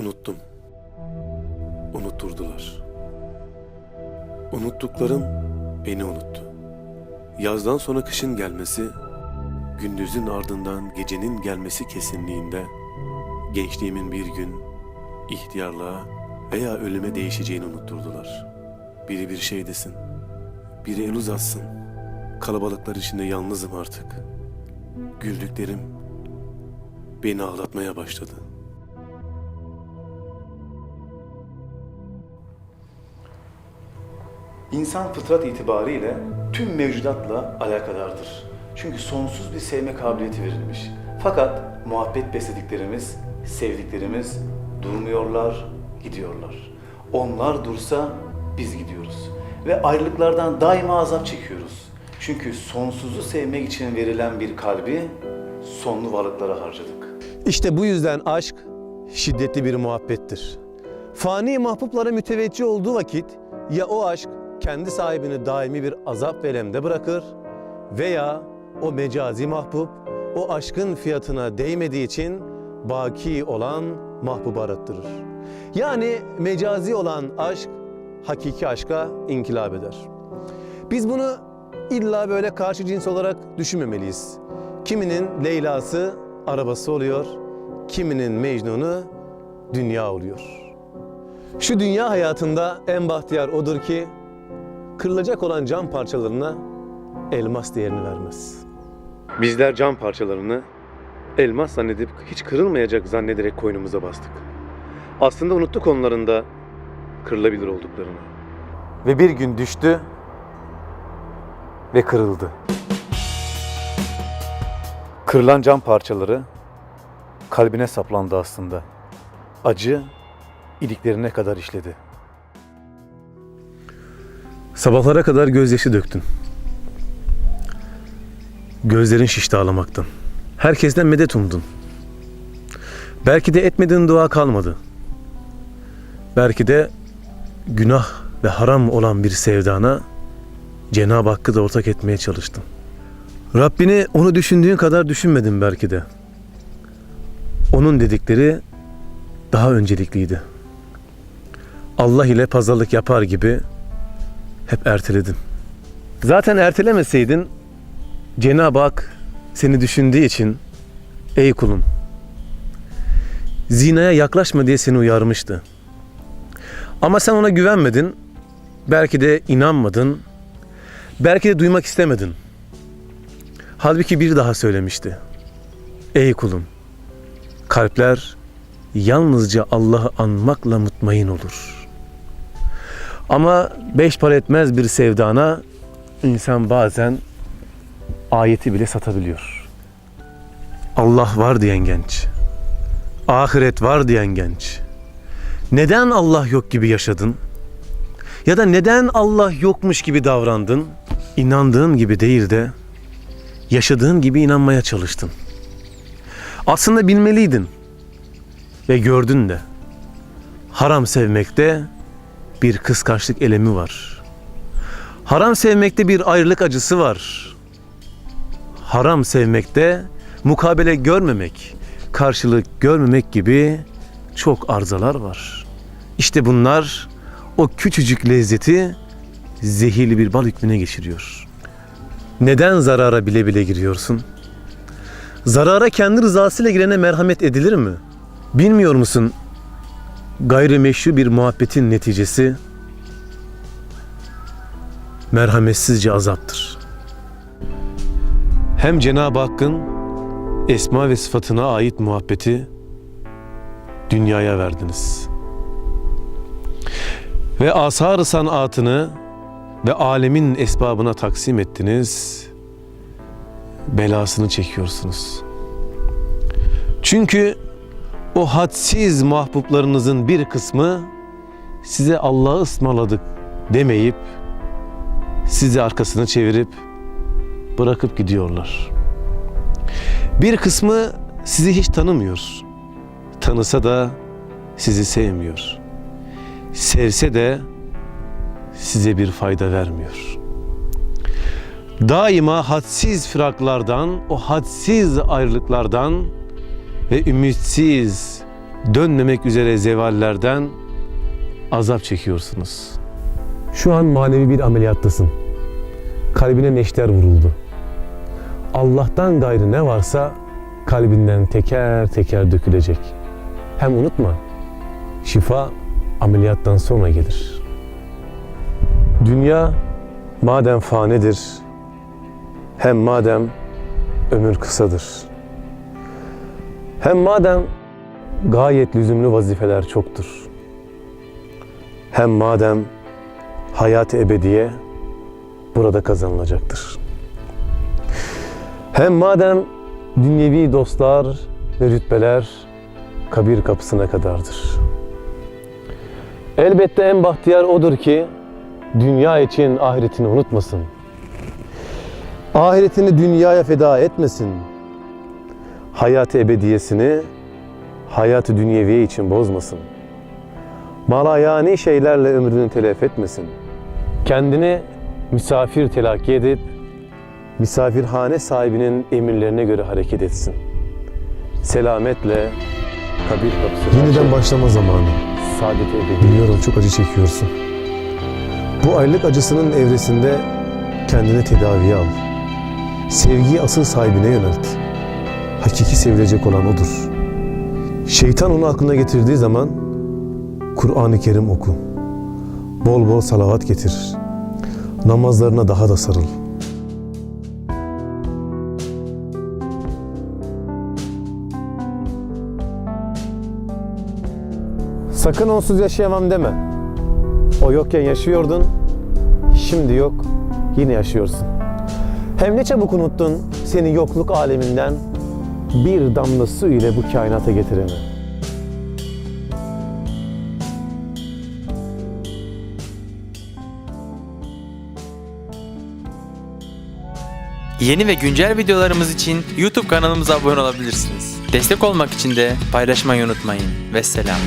Unuttum. Unutturdular. Unuttuklarım beni unuttu. Yazdan sonra kışın gelmesi, gündüzün ardından gecenin gelmesi kesinliğinde gençliğimin bir gün ihtiyarlığa veya ölüme değişeceğini unutturdular. Biri bir şey desin, biri el uzatsın. Kalabalıklar içinde yalnızım artık. Güldüklerim beni ağlatmaya başladı. İnsan fıtrat itibariyle tüm mevcudatla alakadardır. Çünkü sonsuz bir sevme kabiliyeti verilmiş. Fakat muhabbet beslediklerimiz, sevdiklerimiz durmuyorlar, gidiyorlar. Onlar dursa biz gidiyoruz. Ve ayrılıklardan daima azap çekiyoruz. Çünkü sonsuzu sevmek için verilen bir kalbi sonlu varlıklara harcadık. İşte bu yüzden aşk şiddetli bir muhabbettir. Fani mahbuplara müteveccih olduğu vakit ya o aşk kendi sahibini daimi bir azap ve elemde bırakır veya o mecazi mahbub o aşkın fiyatına değmediği için baki olan mahbubu arattırır. Yani mecazi olan aşk hakiki aşka inkılap eder. Biz bunu illa böyle karşı cins olarak düşünmemeliyiz. Kiminin Leyla'sı arabası oluyor, kiminin Mecnun'u dünya oluyor. Şu dünya hayatında en bahtiyar odur ki kırılacak olan cam parçalarına elmas değerini vermez. Bizler cam parçalarını elmas zannedip hiç kırılmayacak zannederek koynumuza bastık. Aslında unuttuk onların da kırılabilir olduklarını. Ve bir gün düştü ve kırıldı. Kırılan cam parçaları kalbine saplandı aslında. Acı iliklerine kadar işledi. Sabahlara kadar gözyaşı döktün. Gözlerin şişti ağlamaktan. Herkesten medet umdun. Belki de etmediğin dua kalmadı. Belki de günah ve haram olan bir sevdana Cenab-ı Hakk'ı da ortak etmeye çalıştın. Rabbini onu düşündüğün kadar düşünmedin belki de. Onun dedikleri daha öncelikliydi. Allah ile pazarlık yapar gibi hep erteledin. Zaten ertelemeseydin Cenab-ı Hak seni düşündüğü için ey kulum zinaya yaklaşma diye seni uyarmıştı. Ama sen ona güvenmedin. Belki de inanmadın. Belki de duymak istemedin. Halbuki bir daha söylemişti. Ey kulum, kalpler yalnızca Allah'ı anmakla mutmain olur. Ama beş para etmez bir sevdana insan bazen ayeti bile satabiliyor. Allah var diyen genç, ahiret var diyen genç. Neden Allah yok gibi yaşadın? Ya da neden Allah yokmuş gibi davrandın? İnandığın gibi değil de yaşadığın gibi inanmaya çalıştın. Aslında bilmeliydin ve gördün de. Haram sevmekte bir kıskançlık elemi var. Haram sevmekte bir ayrılık acısı var. Haram sevmekte mukabele görmemek, karşılık görmemek gibi çok arızalar var. İşte bunlar o küçücük lezzeti zehirli bir bal hükmüne geçiriyor. Neden zarara bile bile giriyorsun? Zarara kendi rızasıyla girene merhamet edilir mi? Bilmiyor musun? Gayrimeşru bir muhabbetin neticesi merhametsizce azaptır. Hem Cenab-ı Hakk'ın esma ve sıfatına ait muhabbeti dünyaya verdiniz. Ve asar-ı sanatını ve alemin esbabına taksim ettiniz. Belasını çekiyorsunuz. Çünkü o hadsiz mahbublarınızın bir kısmı size Allah'ı ısmarladık demeyip sizi arkasını çevirip bırakıp gidiyorlar. Bir kısmı sizi hiç tanımıyor. Tanısa da sizi sevmiyor. Sevse de size bir fayda vermiyor. Daima hadsiz firaklardan, o hadsiz ayrılıklardan ve ümitsiz dönmemek üzere zevallerden azap çekiyorsunuz. Şu an manevi bir ameliyattasın. Kalbine neşter vuruldu. Allah'tan gayrı ne varsa kalbinden teker teker dökülecek. Hem unutma, şifa ameliyattan sonra gelir. Dünya madem fanidir, hem madem ömür kısadır. Hem madem gayet lüzumlu vazifeler çoktur. Hem madem hayat ebediye burada kazanılacaktır. Hem madem dünyevi dostlar ve rütbeler kabir kapısına kadardır. Elbette en bahtiyar odur ki dünya için ahiretini unutmasın. Ahiretini dünyaya feda etmesin. Hayat ebediyesini hayatı dünyeviye için bozmasın. Malayani şeylerle ömrünü telef etmesin. Kendini misafir telakki edip misafirhane sahibinin emirlerine göre hareket etsin. Selametle kabir kapısına Yeniden başlama zamanı. saadet ebedi. Biliyorum çok acı çekiyorsun. Bu aylık acısının evresinde kendine tedaviye al. Sevgiyi asıl sahibine yönelt. Hakiki sevilecek olan odur. Şeytan onu aklına getirdiği zaman Kur'an-ı Kerim oku. Bol bol salavat getir. Namazlarına daha da sarıl. Sakın onsuz yaşayamam deme. O yokken yaşıyordun, şimdi yok, yine yaşıyorsun. Hem ne çabuk unuttun seni yokluk aleminden bir damla su ile bu kainata getireni. Yeni ve güncel videolarımız için YouTube kanalımıza abone olabilirsiniz. Destek olmak için de paylaşmayı unutmayın. Vesselam.